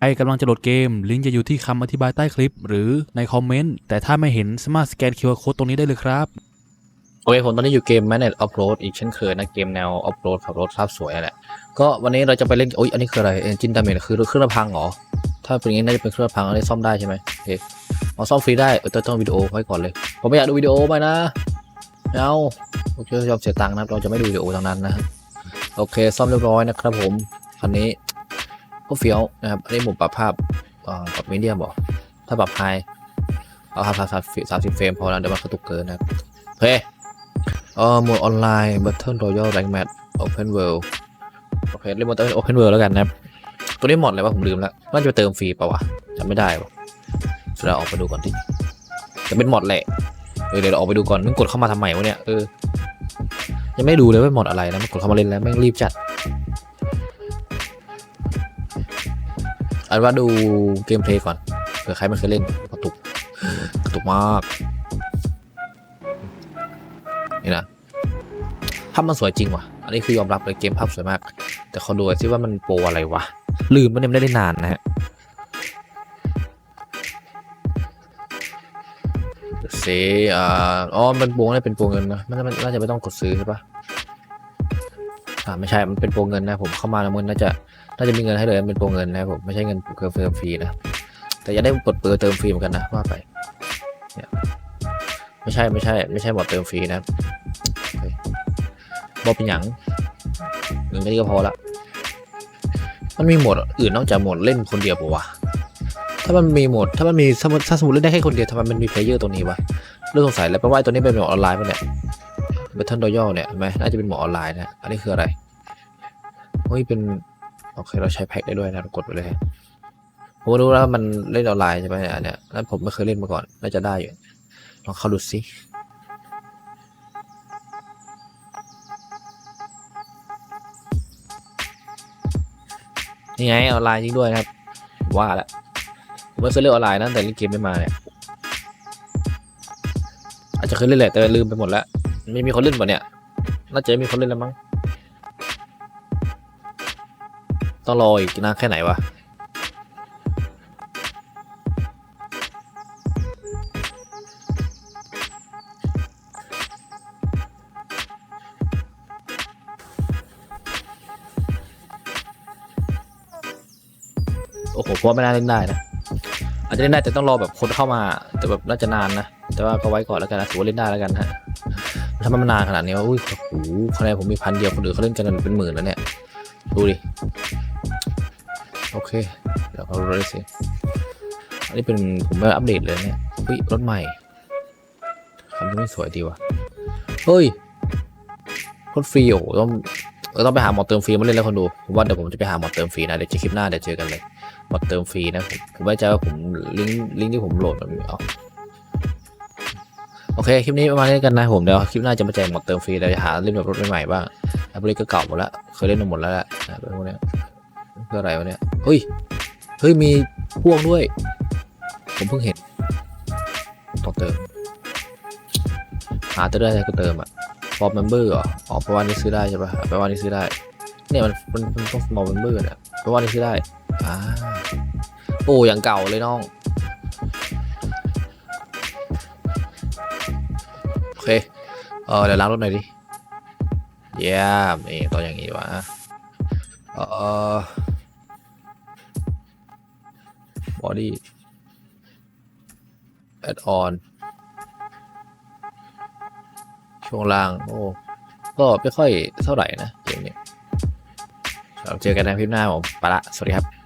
ใครกำลังจะโหลดเกม ลิงก์จะอยู่ที่คำอธิบายใต้คลิป หรือในคอมเมนต์ แต่ถ้าไม่เห็นสามารถสแกน QR Code ตรงนี้ได้เลยครับ โอเคผมตอนนี้อยู่เกม Manage Offroad อีกเช่นเคยนะ เกมแนว Offroad ขับรถภาพสวยนั่นแหละ ก็วันนี้เราจะไปเล่นโอ้ยอันนี้คืออะไร Engine Damage คือเครื่องระพังเหรอ ถ้าเป็นอย่างนี้น่าจะเป็นเครื่องระพังอันนี้ซ่อมได้ใช่ไหมโอเคเอาซ่อมฟรีได้เออต้องต้องวิดีโอไว้ก่อนเลย ผมไม่อยากดูวิดีโอไปนะเอาโอเคยอมเสียตังค์นะเราจะไม่ดูวิดีโอทางนั้นนะโอเคซ่อมเรียบร้อยนะครับผมคันนี้ ก็เฟี้ยวนะครับ อันนี้ผมปรับภาพอ่าปรับมีเดียมบอก ถ้าปรับไฮเอาภาพสามสิบสามสิบเฟรมพอแล้วเดี๋ยวมันกระตุกเกินนะครับโอเคเออโหมดออนไลน์ Battle Royale Rank Match Open World โอเคเล่นโหมด Open World แล้วกันนะครับ ตัวนี้หมดเลยว่าผมลืมแล้วน่าจะเติมฟรีเปล่าวะจำไม่ได้วะเดี๋ยวเราออกไปดูก่อนที่จะเป็นหมดแหละเออเดี๋ยวเราออกไปดูก่อนมึงกดเข้ามาทำไมวะเนี่ยเออยังไม่ดูเลยว่าหมดอะไรนะมันกดเข้ามาเล่นแล้วแม่งรีบจัด อันว่าดูเกมเพลย์ก่อนเผื่อใครไม่เคยเล่นกระตุกกระตุกมาก นี่นะภาพมันสวยจริงว่ะ อันนี้คือยอมรับเลยเกมภาพสวยมาก แต่เขาดูซิว่ามันโปรอะไรวะ ลืมมันยังไม่ได้นานนะฮะเซออ๋อมันโปรน่าเป็นโปรเงินนะมันน่าจะไม่ต้องกดซื้อใช่ปะ อ่าไม่ใช่มันเป็นโปรเงินนะผมเข้ามาแล้วมันน่าจะน่าจะมีเงินให้เลยมันเป็นโปรเงินนะผมไม่ใช่เงินเติมฟรีนะแต่อย่าได้กดเปิดเติมฟรีเหมือนกันนะว่าไปเนี่ยไม่ใช่ไม่ใช่ ไม่ใช่หมดเติมฟรีนะบอกเป็นหยังหนึ่งแค่นี้ก็พอละมันมีโหมดอื่นนอกจากโหมดเล่นคนเดียวปะวะถ้ามันมีโหมดถ้ามันมีถ้าสมมติเล่นได้แค่คนเดียวทำไมมันมีเพลเยอร์ตรงนี้วะเรื่องสงสัยแล้วแปลว่าตัวนี้เป็นโหมดออนไลน์ปะเนี่ย Battle Royale เนี่ยเห็นไหมน่าจะเป็นหมดออนไลน์นะอันนี้คืออะไรเฮ้ยเป็นโอเคเราใช้แพ็คได้ด้วยนะกดไปเลยผมรู้แล้วมันเล่นออนไลน์ใช่ไหมเนี่ยอันเนี้ยแล้วผมไม่เคยเล่นมาก่อน น่าจะได้อยู่ ลองเข้าดูสินี่ไงออนไลน์จริงด้วยนะครับ ว่าแล้วผมไม่เคยเล่นออนไลน์นะตั้งแต่เล่นเกมไม่มาเนี่ย อาจจะเคยเล่นแหละแต่ลืมไปหมดแล้ว ม่มีคนเล่นป่ะเนี่ย น่าจะมีคนเล่นแล้วมั้ง ต้องรออีกนานแค่ไหนวะ โอ้โหเพราะไม่น่าเล่นได้นะ อาจจะเล่นได้แต่ต้องรอแบบคนเข้ามา แต่แบบน่าจะนานนะ แต่ว่าก็ไว้ก่อนแล้วกันนะถือว่าเล่นได้แล้วกันฮะ ทำไมมันนานขนาดนี้วะอุ้ยโอ้โหคะแนนผมมีพันเดียวคนอื่นเขาเล่นกันเป็นหมื่นแล้วเนี่ย ดูดิ โอเค เดี๋ยวเราเลยสิ อันนี้เป็นผมไม่อัปเดตเลยเนี่ยเฮ้ยรถใหม่คันนี้ไม่สวยดีว่ะ เฮ้ย รถฟรีโอ้ต้องต้องไปหาหมอเติมฟรีมาเล่นแล้วคนดูผมว่าเดี๋ยวผมจะไปหาหมอเติมฟรีนะเดี๋ยวจะคลิปหน้าเดี๋ยวเจอกันเลยหมอเติมฟรีนะผมผมไม่ใจว่าผมลิงก์ลิงก์ที่ผมโหลดมันเอา โอเค คลิปนี้ประมาณนี้กันนะผมเดี๋ยวคลิปหน้าจะมาแจกหมดเติมฟรีเดี๋ยวจะหาเล่นแบบรถใหม่ๆบ้างแอปเปิลก็เก่าหมดแล้วเคยเล่นมาหมดแล้วแหละนะเป็นพวกนี้ยเพื่ออะไรวะเนี่ยเฮ้ยเฮ้ยมีพ่วงด้วย ผมเพิ่งเห็นต้องเติมหาเติมได้ก็เติมอะฟอร์มเมมเบอร์เหรออ๋อแปลว่านี่ซื้อได้ใช่ป่ะแปลว่านี่ซื้อได้ เนี่ยมันมันต้อง small member เนี่ยแปลว่านี่ซื้อได้อ่าโอ้อย่างเก่าเลยน้อง เคเออเดี๋ยวล้างรถหน่อยดิเยี่ยมนี่ตัวอย่างนี้วะเออบอดี้แอดออนช่วงล่าง โอ้ก็ไม่ค่อยเท่าไหร่นะเกมนี้เราเจอกันในคลิปหน้าผมไปละ สวัสดีครับ